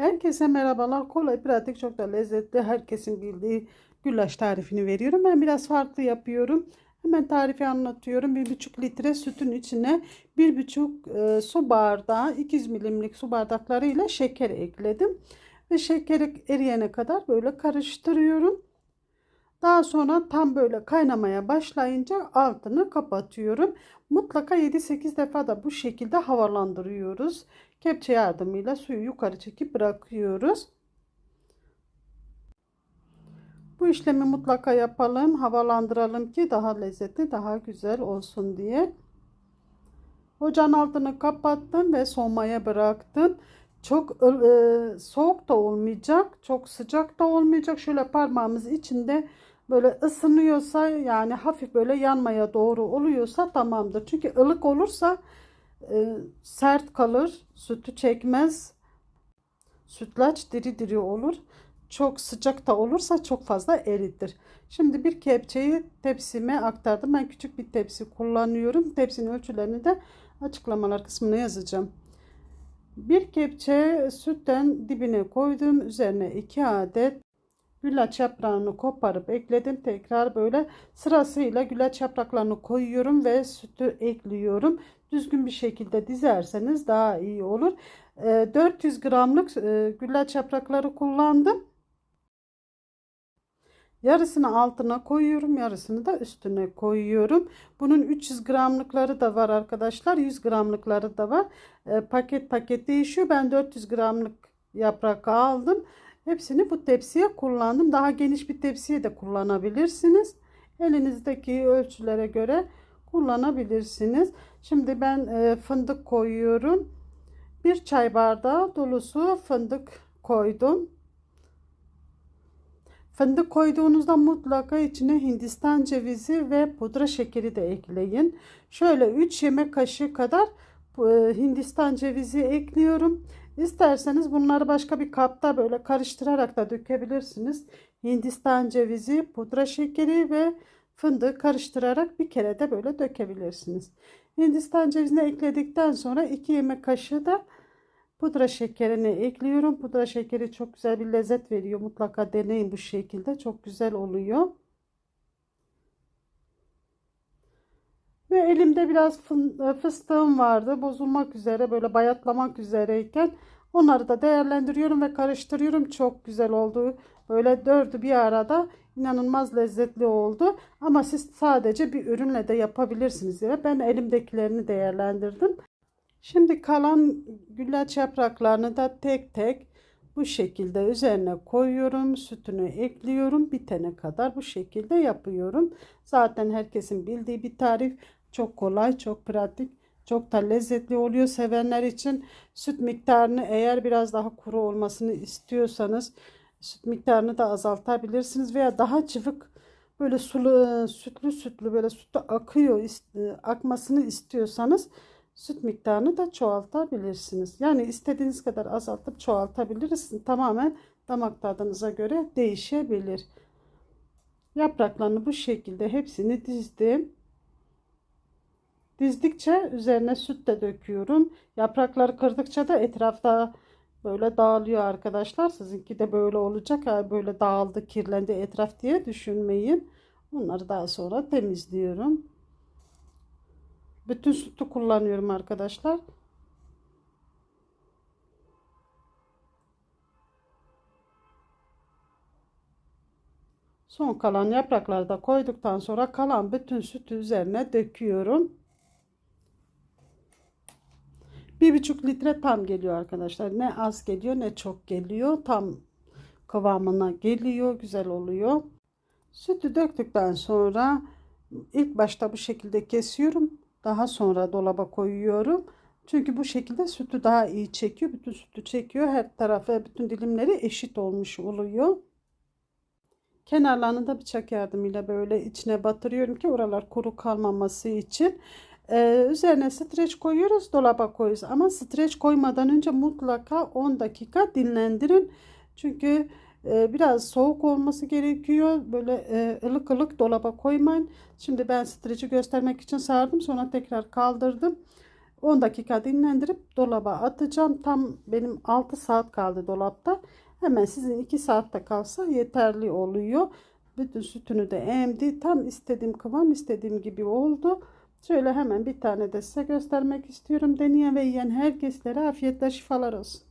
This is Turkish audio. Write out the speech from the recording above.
Herkese merhabalar. Kolay, pratik, çok da lezzetli. Herkesin bildiği güllaç tarifini veriyorum. Ben biraz farklı yapıyorum. Hemen tarifi anlatıyorum. 1,5 litre sütün içine 1,5 e, su bardağı 200 milimlik su bardaklarıyla şeker ekledim. Ve şekeri eriyene kadar böyle karıştırıyorum. Daha sonra tam böyle kaynamaya başlayınca altını kapatıyorum. Mutlaka 7-8 defa da bu şekilde havalandırıyoruz. Kepçe yardımıyla suyu yukarı çekip bırakıyoruz. Bu işlemi mutlaka yapalım, havalandıralım ki daha lezzetli, daha güzel olsun diye. Ocağın altını kapattım ve soğumaya bıraktım. Çok e, soğuk da olmayacak, çok sıcak da olmayacak. Şöyle parmağımız içinde böyle ısınıyorsa yani hafif böyle yanmaya doğru oluyorsa tamamdır. Çünkü ılık olursa e, sert kalır, sütü çekmez. Sütlaç diri diri olur. Çok sıcak da olursa çok fazla eritir. Şimdi bir kepçeyi tepsime aktardım. Ben küçük bir tepsi kullanıyorum. Tepsinin ölçülerini de açıklamalar kısmına yazacağım. Bir kepçe sütten dibine koydum. Üzerine 2 adet güllaç yaprağını koparıp ekledim. Tekrar böyle sırasıyla güllaç yapraklarını koyuyorum ve sütü ekliyorum. Düzgün bir şekilde dizerseniz daha iyi olur. 400 gramlık güllaç yaprakları kullandım. Yarısını altına koyuyorum, yarısını da üstüne koyuyorum. Bunun 300 gramlıkları da var arkadaşlar, 100 gramlıkları da var. E, paket paket değişiyor. Ben 400 gramlık yaprak aldım. Hepsini bu tepsiye kullandım. Daha geniş bir tepsiye de kullanabilirsiniz. Elinizdeki ölçülere göre kullanabilirsiniz. Şimdi ben e, fındık koyuyorum. Bir çay bardağı dolusu fındık koydum. Fındık koyduğunuzda mutlaka içine hindistan cevizi ve pudra şekeri de ekleyin. Şöyle 3 yemek kaşığı kadar e, hindistan cevizi ekliyorum. İsterseniz bunları başka bir kapta böyle karıştırarak da dökebilirsiniz. Hindistan cevizi, pudra şekeri ve fındığı karıştırarak bir kere de böyle dökebilirsiniz. Hindistan cevizini ekledikten sonra 2 yemek kaşığı da pudra şekerini ekliyorum. Pudra şekeri çok güzel bir lezzet veriyor. Mutlaka deneyin bu şekilde. Çok güzel oluyor. Ve elimde biraz fıstığım vardı. Bozulmak üzere böyle bayatlamak üzereyken onları da değerlendiriyorum ve karıştırıyorum. Çok güzel oldu. Böyle dördü bir arada inanılmaz lezzetli oldu. Ama siz sadece bir ürünle de yapabilirsiniz. diye ben elimdekilerini değerlendirdim. Şimdi kalan güllaç yapraklarını da tek tek bu şekilde üzerine koyuyorum. Sütünü ekliyorum. Bitene kadar bu şekilde yapıyorum. Zaten herkesin bildiği bir tarif. Çok kolay, çok pratik. Çok da lezzetli oluyor sevenler için. Süt miktarını eğer biraz daha kuru olmasını istiyorsanız süt miktarını da azaltabilirsiniz veya daha cıvık böyle sulu sütlü sütlü böyle sütü akıyor akmasını istiyorsanız süt miktarını da çoğaltabilirsiniz. Yani istediğiniz kadar azaltıp çoğaltabiliriz. Tamamen damak tadınıza göre değişebilir. Yapraklarını bu şekilde hepsini dizdim. Dizdikçe üzerine süt de döküyorum. Yaprakları kırdıkça da etrafta böyle dağılıyor arkadaşlar. Sizinki de böyle olacak. Böyle dağıldı, kirlendi etraf diye düşünmeyin. Bunları daha sonra temizliyorum. Bütün sütü kullanıyorum arkadaşlar. Son kalan yaprakları da koyduktan sonra kalan bütün sütü üzerine döküyorum. Bir buçuk litre tam geliyor arkadaşlar. Ne az geliyor ne çok geliyor. Tam kıvamına geliyor. Güzel oluyor. Sütü döktükten sonra ilk başta bu şekilde kesiyorum. Daha sonra dolaba koyuyorum. Çünkü bu şekilde sütü daha iyi çekiyor. Bütün sütü çekiyor. Her tarafı bütün dilimleri eşit olmuş oluyor. Kenarlarını da bıçak yardımıyla böyle içine batırıyorum ki oralar kuru kalmaması için. Ee, üzerine streç koyuyoruz dolaba koyuyoruz ama streç koymadan önce mutlaka 10 dakika dinlendirin çünkü e, biraz soğuk olması gerekiyor böyle e, ılık ılık dolaba koymayın şimdi ben streçi göstermek için sardım sonra tekrar kaldırdım 10 dakika dinlendirip dolaba atacağım. Tam benim 6 saat kaldı dolapta. Hemen sizin 2 saatte kalsa yeterli oluyor. Bütün sütünü de emdi. Tam istediğim kıvam istediğim gibi oldu. Şöyle hemen bir tane de size göstermek istiyorum. Deneyen ve yiyen herkeslere afiyetle şifalar olsun.